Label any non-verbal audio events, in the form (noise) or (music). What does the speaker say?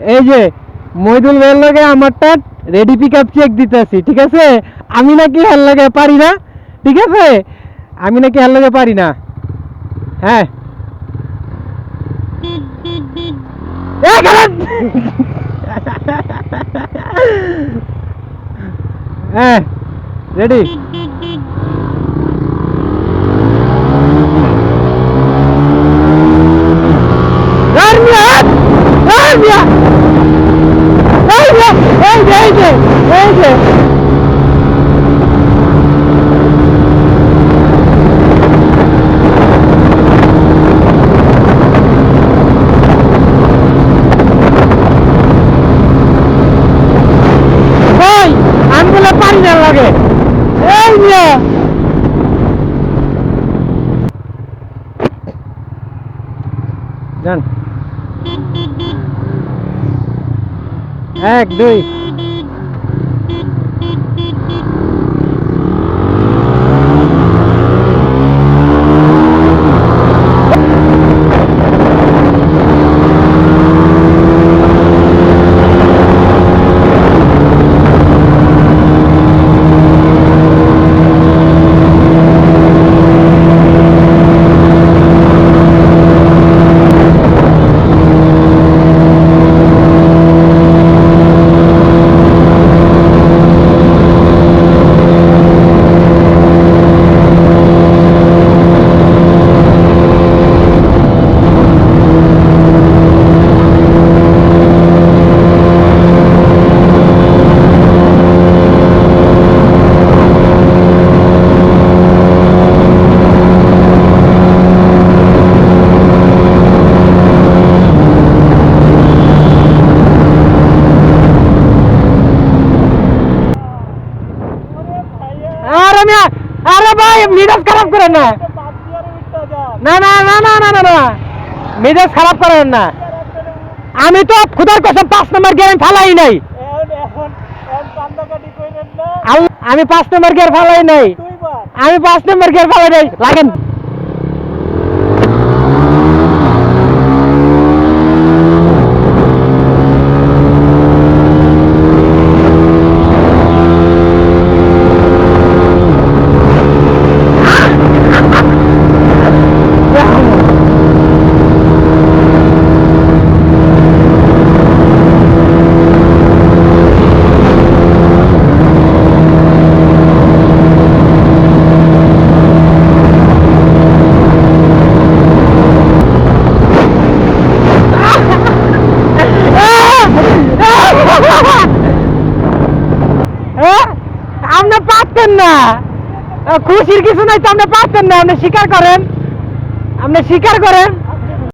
এই যে, মইদুল ভাইয়ের লগে আমারটা রেডি পিক আপ চেক দিতেছি, ঠিক আছে? আমি নাকি হের লাগে পারি না, ঠিক আছে? আমি নাকি হের লাগে পারি না। হ্যাঁ। (laughs) হ্যাঁ রেডি এই যে এই যে এই যে Done. এক দুই। আরে মিয়া আরে ভাই মিজাজ খারাপ করেন না। না না না না না না না। মেজাজ খারাপ করেন না। আমি তো খুদার কসম পাঁচ নম্বর গিয়ার ফালাই নাই। আমি পাঁচ নম্বর গিয়ার ফালাই নাই। আমি পাঁচ নম্বর গিয়ার ফালাই নাই। লাগেন হ্যাঁ? আপনি পারতেন না। খুশির কিছু নাই তো আপনি পারতেন না, আপনি স্বীকার করেন। আপনি স্বীকার করেন।